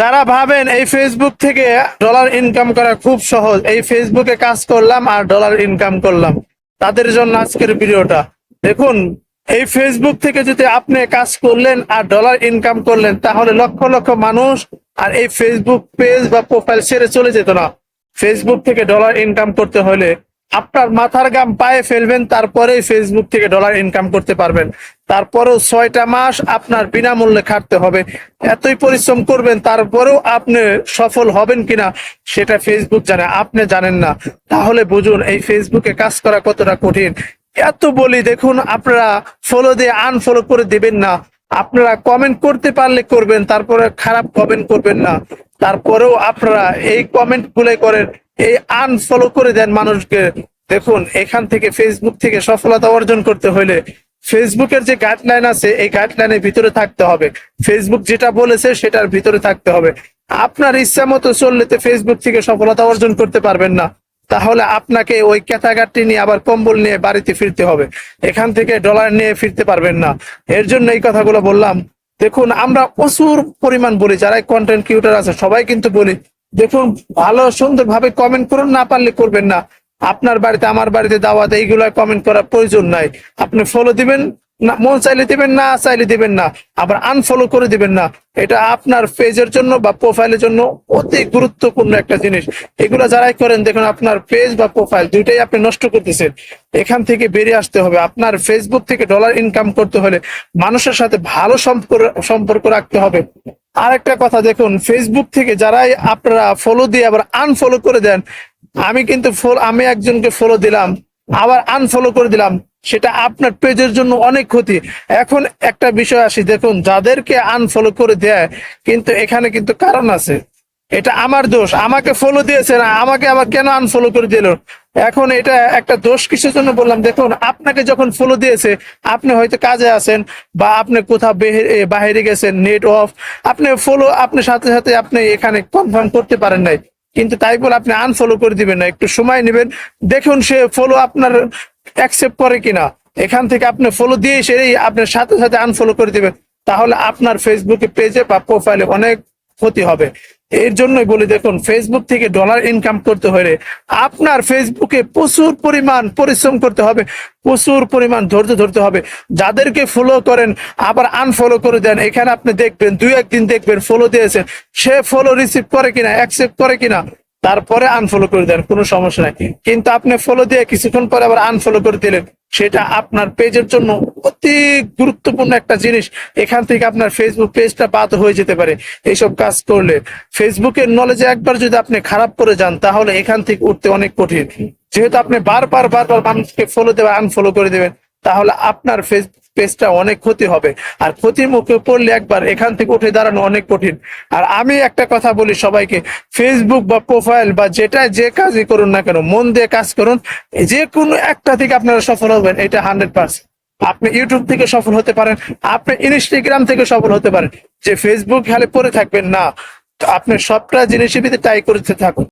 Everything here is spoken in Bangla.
যারা ভাবেন এই ফেসবুক থেকে ডলার ইনকাম করা খুব সহজ, এই ফেসবুকে কাজ করলাম আর ডলার ইনকাম করলাম। তাদের জন্য আজকের ভিডিওটা। দেখুন, এই ফেসবুক থেকে যদি আপনি কাজ করলেন আর ডলার ইনকাম করলেন, তাহলে লক্ষ লক্ষ মানুষ আর এই ফেসবুক পেজ বা প্রোফাইল ছেড়ে চলে যেত না। ফেসবুক থেকে ডলার ইনকাম করতে হলে আপনার মাথার গাম পায়ে ফেলবেন, তারপরেই ফেসবুক থেকে ডলার ইনকাম করতে পারবেন। তারপরেও ছয়টা মাস আপনার বিনামূল্যে খাটতে হবে। এতই পরিশ্রম করবেন, তারপরেও আপনি সফল হবেন কিনা, সেটা ফেসবুক জানে, আপনি জানেন না। তাহলে বুঝুন, এই ফেসবুকে কাজ করা কতটা কঠিন। এত বলি, দেখুন, আপনারা ফলো দিয়ে আনফলো করে দিবেন না। আপনারা কমেন্ট করতে পারলে করবেন, তারপরে খারাপ কমেন্ট করবেন না। তারপরেও আপনারা এই কমেন্টগুলো করেন, এই আনফলো করে দেন মানুষকে। দেখুন, এখান থেকে ফেসবুক থেকে সফলতা অর্জন করতে হলে ফেসবুকের যে গাইডলাইন আছে, এই গাইডলাইনের ভিতরে থাকতে হবে। ফেসবুক যেটা বলেছে, সেটার ভিতরে থাকতে হবে। আপনার ইচ্ছা মতো চললে তো ফেসবুক থেকে সফলতা অর্জন করতে পারবেন না। তাহলে আপনাকে ওই ক্যাথাগারটি নিয়ে, আবার কম্বল নিয়ে বাড়িতে ফিরতে হবে। এখান থেকে ডলার নিয়ে ফিরতে পারবেন না। এর জন্য এই কথাগুলো বললাম। দেখুন, আমরা প্রচুর পরিমাণ বলি যারা কন্টেন্ট ক্রিয়েটর আছে, সবাই কিন্তু বলি, দেখুন, ভালো সুন্দর ভাবে কমেন্ট করুন, না পারলে করবেন না। আপনার বাড়িতে, আমার বাড়িতে দাওয়াত, এইগুলো কমেন্ট করার প্রয়োজন নাই। আপনি ফলো দিবেন না, মন চাইলে দিবেন না, চাইলে দিবেন না। আবার আনফলো করে দিবেন না। এটা আপনার পেজের জন্য বা প্রোফাইলের জন্য অতি গুরুত্বপূর্ণ একটা জিনিস। এগুলো যারাই করেন, দেখুন আপনার পেজ বা প্রোফাইল দুইটাই আপনি নষ্ট করতেছেন। এখান থেকে বেরিয়ে আসতে হবে। আপনার ফেসবুক থেকে ডলার ইনকাম করতে হলে মানুষের সাথে ভালো সম্পর্ক রাখতে হবে। আর একটা কথা দেখুন ফেসবুক থেকে যারাই আপনারা ফলো দিয়ে আবার আনফলো করে দেন আমি কিন্তু আমি একজনকে ফলো দিলাম, আবার আনফলো করে দিলাম, সেটা আপনার পেজের জন্য অনেক ক্ষতি। এখন একটা বিষয় আসি, দেখুন, যাদেরকে আনফলো করে দেয়, কিন্তু এখানে কিন্তু কারণ আছে। এটা আমার দোষ, আমাকে ফলো দিয়েছে না, আমাকে আবার কেন আনফলো করে দিল? এখন এটা একটা দোষ কিসের জন্য বললাম, দেখুন, আপনাকে যখন ফলো দিয়েছে, আপনি হয়তো কাজে আছেন, বা আপনি কোথাও বাইরে গেছেন নেট অফ আপনি ফলো আপনি সাথে সাথে আপনি এখানে কনফার্ম করতে পারেন নাই। কিন্তু তাই বলে আপনি আনফলো করে দিবেন না। একটু সময় নেবেন। দেখুন সে ফলো আপনার অ্যাকসেপ্ট করে কিনা। এখান থেকে আপনি ফলো দিয়ে সেটাই আপনার সাথে সাথে আনফলো করে দিবেন। তাহলে আপনার ফেসবুকে পেজে বা প্রোফাইলে অনেক ক্ষতি হবে। এর জন্যই বলি দেখুন ফেসবুক থেকে ডলার ইনকাম করতে হলে আপনার ফেসবুকে প্রচুর পরিমাণ পরিশ্রম করতে হবে, প্রচুর পরিমাণ ধৈর্য ধরতে হবে। যাদেরকে ফলো করেন, আবার আনফলো করে দেন, এখানে আপনি দেখবেন, দুই একদিন দেখবেন ফলো দিয়েছেন, সে ফলো রিসিভ করে কিনা অ্যাকসেপ্ট করে কিনা তারপরে আনফলো করে দেন, কোনো সমস্যা নাই। কিন্তু আপনি ফলো দিয়ে কিছুক্ষণ পরে আবার আনফলো করে দিলেন। সেটা আপনার পেজের জন্য অতি গুরুত্বপূর্ণ একটা জিনিস। এখান থেকে আপনার ফেসবুক পেজটা বাদ হয়ে যেতে পারে। এইসব কাজ করলে ফেসবুকের নলেজে একবার যদি আপনি খারাপ করে যান, তাহলে এখান থেকে উঠতে অনেক কঠিন। যেহেতু আপনি বারবার বারবার মানুষকে ফলো দেবেন আনফলো করে দেবেন, তাহলে আপনার ফেস পেজটা অনেক ক্ষতি হবে। আর ক্ষতির মুখে পড়লে একবার এখান থেকে উঠে দাঁড়ানো অনেক কঠিন। আর আমি একটা কথা বলি সবাইকে ফেসবুক বা প্রোফাইল বা যেটা যে কাজই করুন না কেন, মন দিয়ে কাজ করুন। যে কোনো একটা থেকে আপনারা সফল হবেন, এটা হান্ড্রেড পার্সেন্ট আপনি ইউটিউব থেকে সফল হতে পারেন, আপনি ইনস্টাগ্রাম থেকে সফল হতে পারেন। যে ফেসবুক খালি পরে থাকবেন না আপনি সবটা জিনিসের ভিতরে ট্রাই করতে থাকুন।